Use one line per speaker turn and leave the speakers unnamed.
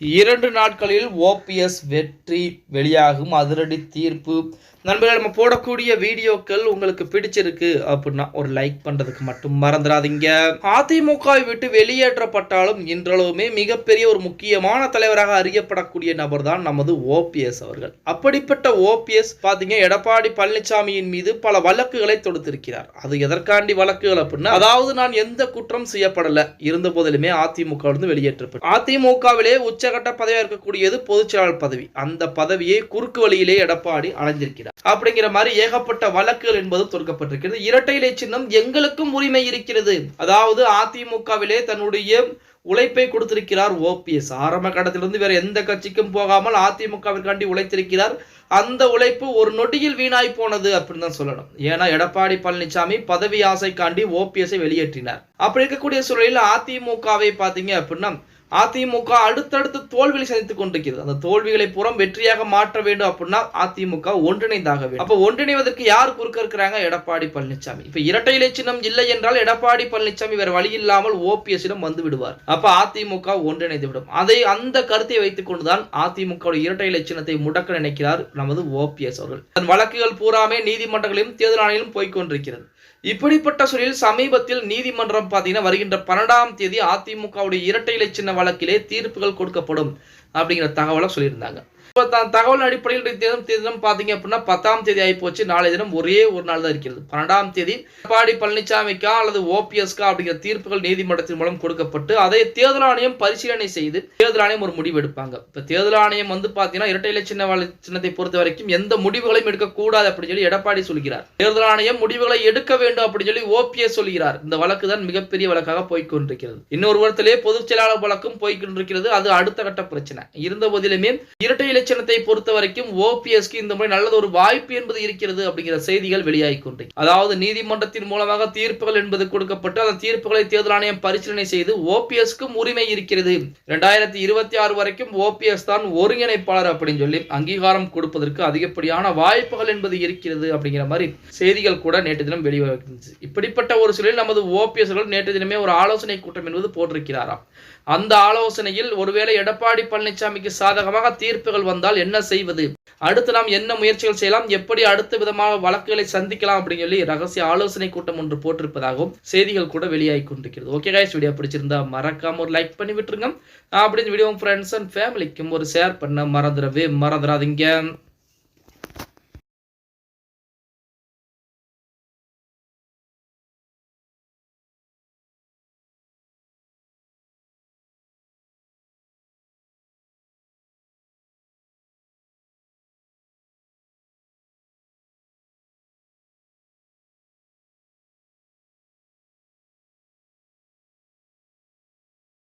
இரண்டு நாட்களில் ஓபிஎஸ் வெற்றி வெளியாகும். அதிரடி தீர்ப்பு. நண்பர்கள் நம்ம போடக்கூடிய வீடியோக்கள் உங்களுக்கு பிடிச்சிருக்கு அப்படின்னா ஒரு லைக் பண்றதுக்கு மட்டும் மறந்துடாதீங்க. அதிமுக விட்டு வெளியேற்றப்பட்டாலும் இன்றளவுமே மிகப்பெரிய ஒரு முக்கியமான தலைவராக அறியப்படக்கூடிய நபர் தான் நமது ஓபிஎஸ் அவர்கள். அப்படிப்பட்ட ஓபிஎஸ் பாத்தீங்க எடப்பாடி பழனிசாமியின் மீது பல வழக்குகளை தொடுத்திருக்கிறார். அது எதற்காண்டி வழக்குகள் அப்படின்னா அதாவது நான் எந்த குற்றம் செய்யப்படல இருந்த போதிலுமே அதிமுக இருந்து வெளியேற்றப்பட்டு அதிமுகவிலே உச்சகட்ட பதவியாக இருக்கக்கூடியது பொதுச்செயலாளர் பதவி. அந்த பதவியை குறுக்கு வழியிலே எடப்பாடி அடைஞ்சிருக்கிறார் அப்படிங்கிற மாதிரி ஏகப்பட்ட வழக்குகள் என்பதும் தொடுக்கப்பட்டிருக்கிறது. இரட்டை இலை சின்னம் எங்களுக்கும் உரிமை இருக்கிறது. அதாவது அதிமுகவிலே தன்னுடைய உழைப்பை கொடுத்திருக்கிறார் ஓபிஎஸ் ஆரம்ப கட்டத்திலிருந்து வேற எந்த கட்சிக்கும் போகாமல் அதிமுகவிற்காண்டி உழைத்திருக்கிறார். அந்த உழைப்பு ஒரு நொடியில் வீணாய் போனது அப்படின்னு தான் சொல்லணும். ஏன்னா எடப்பாடி பழனிசாமி பதவி ஆசைக்காண்டி ஓபிஎஸ்ஐ வெளியேற்றினார். அப்படி இருக்கக்கூடிய சூழலில் அதிமுகவை பார்த்தீங்க அப்படின்னா அதிமுக அடுத்தடுத்து தோல்விகளை சந்தித்துக் கொண்டிருக்கிறது. அந்த தோல்விகளை புறம் வெற்றியாக மாற்ற வேண்டும் அப்படின்னா அதிமுக ஒன்றிணைந்தாக வேண்டும். அப்ப ஒன்றிணைவதற்கு யார் குறுக்க இருக்கிறாங்க? எடப்பாடி பழனிசாமி இப்ப இரட்டை இலை சின்னம் இல்லை என்றால் எடப்பாடி பழனிசாமி வேற வழி இல்லாமல் ஓபிஎஸ் இடம் வந்து விடுவார் அப்ப அதிமுக ஒன்றிணைந்து விடும். அதை அந்த கருத்தை வைத்துக் கொண்டுதான் அதிமுக இரட்டை இலை சின்னத்தை முடக்க நினைக்கிறார் நமது ஓபிஎஸ் அவர்கள். தன் வழக்குகள் பூராமே நீதிமன்றங்களிலும் தேர்தல் ஆணையிலும் போய்க்கொண்டிருக்கிறது இப்படிப்பட்ட சூழலில் சமீபத்தில் நீதிமன்றம் பார்த்தீங்கன்னா வருகின்ற பன்னெண்டாம் தேதி அதிமுகவுடைய இரட்டை இலை சின்ன வழக்கிலே தீர்ப்புகள் கொடுக்கப்படும் அப்படிங்கிற தகவலை சொல்லியிருந்தாங்க. இப்போ தான் தகவல் அடிப்படையில் தினம் தினம் பார்த்தீங்க அப்படின்னா பத்தாம் தேதி ஆகி போச்சு. நாளை தினம் ஒரே ஒரு நாள் தான் இருக்கிறது. பன்னெண்டாம் தேதி எடப்பாடி பழனிசாமிக்கா அல்லது ஓபிஎஸ்கா அப்படிங்கிற தீர்ப்புகள் நீதிமன்றத்தின் மூலம் கொடுக்கப்பட்டு அதை தேர்தல் ஆணையம் பரிசீலனை செய்து தேர்தல் ஆணையம் ஒரு முடிவு எடுப்பாங்க. இப்போ தேர்தல் ஆணையம் வந்து பார்த்தீங்கன்னா இரட்டை இலை சின்ன சின்னத்தை பொறுத்த வரைக்கும் எந்த முடிவுகளையும் எடுக்கக்கூடாது அப்படின்னு சொல்லி எடப்பாடி சொல்கிறார். தேர்தல் ஆணையம் முடிவுகளை எடுக்க வேண்டும் அப்படின்னு சொல்லி ஓபிஎஸ் சொல்கிறார். இந்த வழக்கு தான் மிகப்பெரிய வழக்காக போய்கொண்டிருக்கிறது இன்னொரு வருடத்திலே பொதுச் செயலாளர் வழக்கும் போய்கொண்டிருக்கிறது அது அடுத்த கட்ட பிரச்சனை. இருந்த போதிலுமே இரட்டை இலட்சணத்தை பொறுத்த வரைக்கும் ஓபிஎஸ்க்கு இந்த முறை நல்லது ஒரு வாய்ப்பு என்பது இருக்கிறது அப்படிங்கிற செய்திகள் வெளியாகி கொண்டு அதாவது நீதிமன்றத்தின் மூலமாக தீர்ப்புகள் என்பது கொடுக்கப்பட்டு அந்த தீர்ப்புகளை தேர்தல் ஆணையம் பரிசீலனை செய்து ஓபிஎஸ்க்கும் உரிமை இருக்கிறது. இரண்டாயிரத்தி இருபத்தி ஆறு வரைக்கும் ஓபிஎஸ் தான் ஒருங்கிணைப்பாளர் அப்படின்னு சொல்லி அங்கீகாரம் கொடுப்பதற்கு அதிகப்படியான வாய்ப்புகள் என்பது இருக்கிறது அப்படிங்கிற மாதிரி செய்திகள் கூட நேற்று தினம் வெளிவந்துச்சு இப்படிப்பட்ட ஒரு சூழலில் நமது ஓபிஎஸ்கள் நேற்று தினமே ஒரு ஆலோசனை கூட்டம் என்பது போட்டிருக்கிறாராம். அந்த ஆலோசனையில் ஒருவேளை எடப்பாடி பழனிசாமிக்கு சாதகமாக தீர்ப்புகள் வந்தால் என்ன செய்வது? அடுத்து நாம் என்ன முயற்சிகள் செய்யலாம்? எப்படி அடுத்த விதமாக வழக்குகளை சந்திக்கலாம் அப்படின்னு சொல்லி ரகசிய ஆலோசனை கூட்டம் ஒன்று போட்டிருப்பதாகவும் செய்திகள் கூட வெளியாகி கொண்டிருக்கிறது. ஓகே காய்ஸ் வீடியோ பிடிச்சிருந்தா மறக்காம ஒரு லைக் பண்ணி விட்டுருங்க. அப்படின்னு வீடியோ ஃப்ரெண்ட்ஸ் அண்ட் ஃபேமிலிக்கும் ஒரு ஷேர் பண்ண மறந்துடவே மறந்துடாதீங்க.